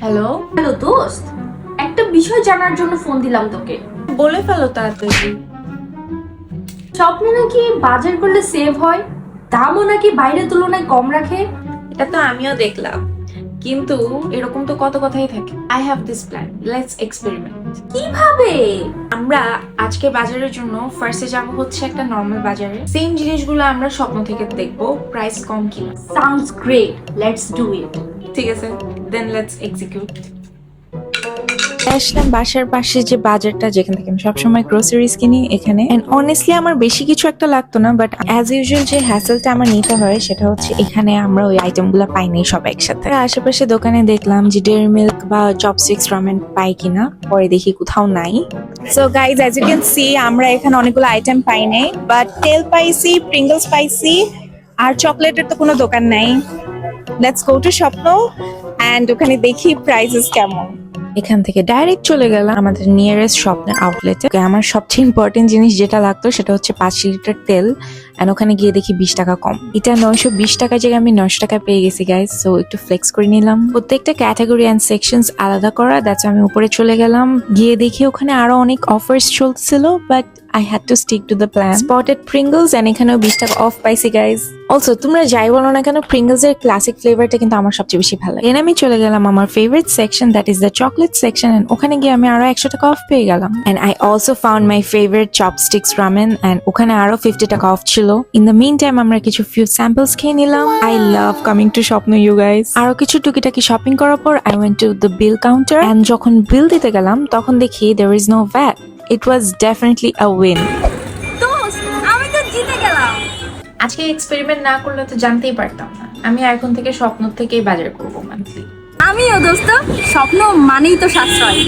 Hello hello দোস্ত। একটা বিষয় জানার জন্য ফোন দিলাম তোকে। বলে ফেলো তাড়াতাড়ি। স্বপ্নে নাকি বাজার করলে সেভ হয়? দামও নাকি বাইরের তুলনায় কম রাখে? এটা তো আমিও দেখলাম। কিন্তু এরকম তো কত কথাই থাকে। I have this plan let's experiment কীভাবে? আমরা আজকে বাজারের জন্য ফার্স্টে যাব হচ্ছে একটা নর্মাল বাজারে। সেম জিনিসগুলো আমরা স্বপ্ন থেকে দেখব প্রাইস কম কিনা। Sounds great let's do it ঠিক আছে দেন লেটস এক্সিকিউট আসলাম বাসার পাশে যে বাজারটা যেখান থেকে আমি সবসময় গ্রোসারিজ কিনি এখানে। এন্ড অনেস্টলি আমার বেশি কিছু একটা লাগতো না বাট অ্যাজ ইউজুয়াল যে হ্যাসেলটা আমার নিতে হয় সেটা হচ্ছে এখানে আমরা ওই আইটেমগুলো পাই নাই সব একসাথে। আশেপাশে দোকানে দেখলাম যে ডেয়ারি মিল্ক বা চপস্টিক্স রামেন পাই কিনা, পরে দেখি কোথাও নাই। So guys as you can see আমরা এখানে অনেকগুলো আইটেম পাই নাই বাট তেল পাইছি প্রিঙ্গলস পাইছি, আর চকলেটের তো কোনো দোকান নাই। Let's go to Shwapno and ওখানে দেখি প্রাইসেস কেমন। এখান থেকে ডাইরেক্ট চলে গেলাম আমাদের নিয়ারেস্ট শপের আউটলেটে আমার সবচেয়ে ইম্পর্টেন্ট জিনিস যেটা লাগতো সেটা হচ্ছে পাঁচ লিটার তেল অ্যান্ড ওখানে গিয়ে দেখি বিশ টাকা কম। এটা নয়শো বিশ টাকা জায়গায় আমি নয়শো টাকা পেয়ে গেছি গাইজ সো একটু ফ্লেক্স করে নিলাম। প্রত্যেকটা ক্যাটাগরি অ্যান্ড সেকশনস আলাদা করা দ্যাটস আমি উপরে চলে গেলাম। গিয়ে দেখি ওখানে আরও অনেক অফার্স চলছিল but I had to stick to the plan spotted Pringles and এখানেও বিশ টাকা অফ পাইছি গাইজ অলসো তোমরা যাই বলো না কেন প্রিঙ্গলস এর ক্লাসিক ফ্লেভারটা কিন্তু আমার সবচেয়ে বেশি ভালো লাগে। আমি চলে গেলাম আমার favourite section that is the chocolate section and ওখানে গিয়ে আমি আরও একশো টাকা অফ পেয়ে গেলাম। And I also found my favourite chopsticks ramen and ওখানে আরও ফিফটি টাকা অফ ছিল। ইন দ্য মিন টাইম আমরা কিছু ফিউ স্যাম্পলস খেয়ে নিলাম। I love coming to Shwapno you guys আরও কিছু টুকিটাকি শপিং করার পর I went to the bill counter and যখন বিল দিতে গেলাম, তখন দেখি there is no VAT it was definitely a win আমি তো জিতে গেলাম। আজকে এক্সপেরিমেন্ট না করলে তো জানতেই পারতাম না। আমি এখন থেকে স্বপ্ন থেকেই বাজার করব মান্থলি আমিও দোস্ত স্বপ্ন মানেই তো সাশ্রয়।